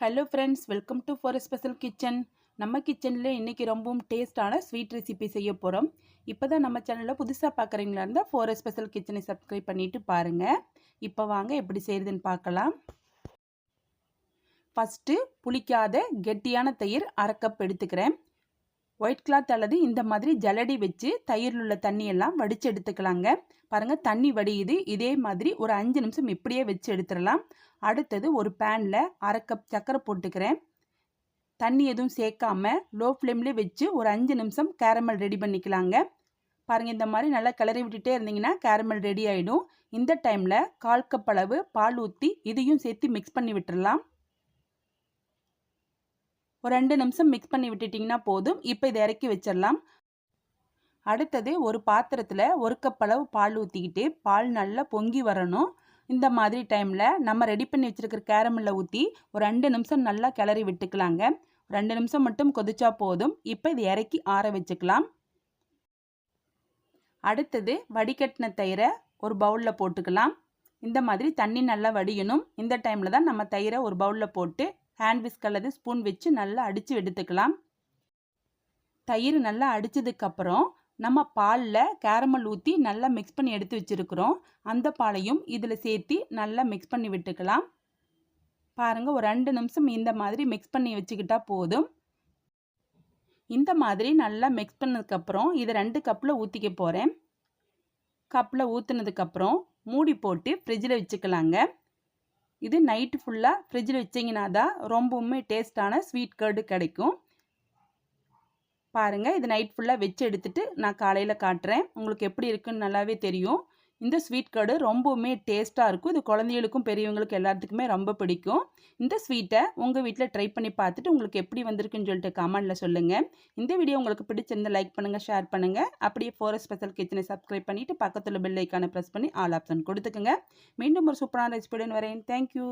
Hello friends welcome to for special kitchen நம்ம கிச்சனில் இன்றைக்கி ரொம்பவும் டேஸ்டான ஸ்வீட் ரெசிபி செய்ய போகிறோம் இப்போ தான் நம்ம சேனலில் புதுசாக பார்க்குறீங்களா இருந்தால் ஃபோர் ஸ்பெஷல் கிச்சனை சப்ஸ்கிரைப் பண்ணிவிட்டு பாருங்கள் இப்போ வாங்க எப்படி செய்யுதுன்னு பார்க்கலாம். ஃபஸ்ட்டு புளிக்காத கெட்டியான தயிர் அரை கப் எடுத்துக்கிறேன். ஒயிட் கிளாத் அல்லது இந்த மாதிரி ஜலடி வச்சு தயிரில் உள்ள தண்ணியெல்லாம் வடித்து எடுத்துக்கலாங்க. பாருங்கள் தண்ணி வடியுது. இதே மாதிரி ஒரு அஞ்சு நிமிஷம் இப்படியே வச்சு எடுத்துடலாம். அடுத்தது ஒரு பேனில் அரை கப் சர்க்கரை போட்டுக்கிறேன். தண்ணி எதுவும் சேர்க்காம லோ ஃப்ளேம்லேயே வச்சு ஒரு அஞ்சு நிமிஷம் கேரமல் ரெடி பண்ணிக்கலாங்க. பாருங்கள் இந்த மாதிரி நல்லா கிளறி விட்டுட்டே இருந்தீங்கன்னா கேரமல் ரெடி ஆகிடும் இந்த டைமில் கால் கப் அளவு பால் ஊற்றி இதையும் சேர்த்து மிக்ஸ் பண்ணி விட்டுடலாம். ஒரு ரெண்டு நிமிஷம் மிக்ஸ் பண்ணி விட்டுட்டிங்கன்னா போதும். இப்போ இதை இறக்கி வச்சிடலாம். அடுத்தது ஒரு பாத்திரத்தில் ஒரு கப் அளவு பால் ஊற்றிக்கிட்டு பால் நல்லா பொங்கி வரணும். இந்த மாதிரி டைமில் நம்ம ரெடி பண்ணி வச்சுருக்கிற கேரமில் ஊற்றி ஒரு ரெண்டு நிமிஷம் நல்லா கிளறி விட்டுக்கலாங்க. ரெண்டு நிமிஷம் மட்டும் கொதிச்சா போதும். இப்போ இது இறக்கி ஆற வச்சுக்கலாம். அடுத்தது வடிகட்டின தயிரை ஒரு பவுலில் போட்டுக்கலாம். இந்த மாதிரி தண்ணி நல்லா வடியணும். இந்த டைமில் தான் நம்ம தயிரை ஒரு பவுலில் போட்டு ஹேண்ட் விஸ்க் அல்லது ஸ்பூன் வச்சு நல்லா அடித்து எடுத்துக்கலாம். தயிர் நல்லா அடித்ததுக்கப்புறம் நம்ம பாலில் கேரமல் ஊற்றி நல்லா மிக்ஸ் பண்ணி எடுத்து வச்சுருக்குறோம். அந்த பாலையும் இதில் சேர்த்து நல்லா மிக்ஸ் பண்ணி விட்டுக்கலாம். பாருங்கள் ஒரு ரெண்டு நிமிஷம் இந்த மாதிரி மிக்ஸ் பண்ணி வச்சுக்கிட்டா போதும். இந்த மாதிரி நல்லா மிக்ஸ் பண்ணதுக்கப்புறம் இதை ரெண்டு கப்பில் ஊற்றிக்க போகிறேன் கப்பில் ஊற்றுனதுக்கப்புறம் மூடி போட்டு ஃப்ரிட்ஜில் வச்சுக்கலாங்க. இது நைட்டு ஃபுல்லாக ஃப்ரிட்ஜில் வச்சிங்கன்னா தான் ரொம்பவுமே டேஸ்டான ஸ்வீட் கர்டு கிடைக்கும். பாருங்கள் இது நைட் ஃபுல்லாக வச்சு எடுத்துகிட்டு நான் காலையில் காட்டுறேன். உங்களுக்கு எப்படி இருக்குன்னு நல்லாவே தெரியும். இந்த ஸ்வீட் கார்டு ரொம்பவுமே டேஸ்ட்டாக இருக்கும். இது குழந்தைகளுக்கும் பெரியவங்களுக்கும் எல்லாத்துக்குமே ரொம்ப பிடிக்கும். இந்த ஸ்வீட்டை உங்கள் வீட்டில் ட்ரை பண்ணி பார்த்துட்டு உங்களுக்கு எப்படி வந்திருக்குன்னு சொல்லிட்டு கமெண்டில் சொல்லுங்கள் இந்த வீடியோ உங்களுக்கு பிடிச்சிருந்தால் லைக் பண்ணுங்கள் ஷேர் பண்ணுங்கள் அப்படியே ஃபோர் ஸ்பெஷல் கிச்சனை சப்ஸ்கிரைப் பண்ணிவிட்டு பக்கத்தில் பெல் ஐக்கானை ப்ரெஸ் பண்ணி ஆல் ஆப்ஷன் கொடுத்துக்குங்க. மீண்டும் ஒரு சூப்பரான ரெசிபியுடன் வரேன். தேங்க்யூ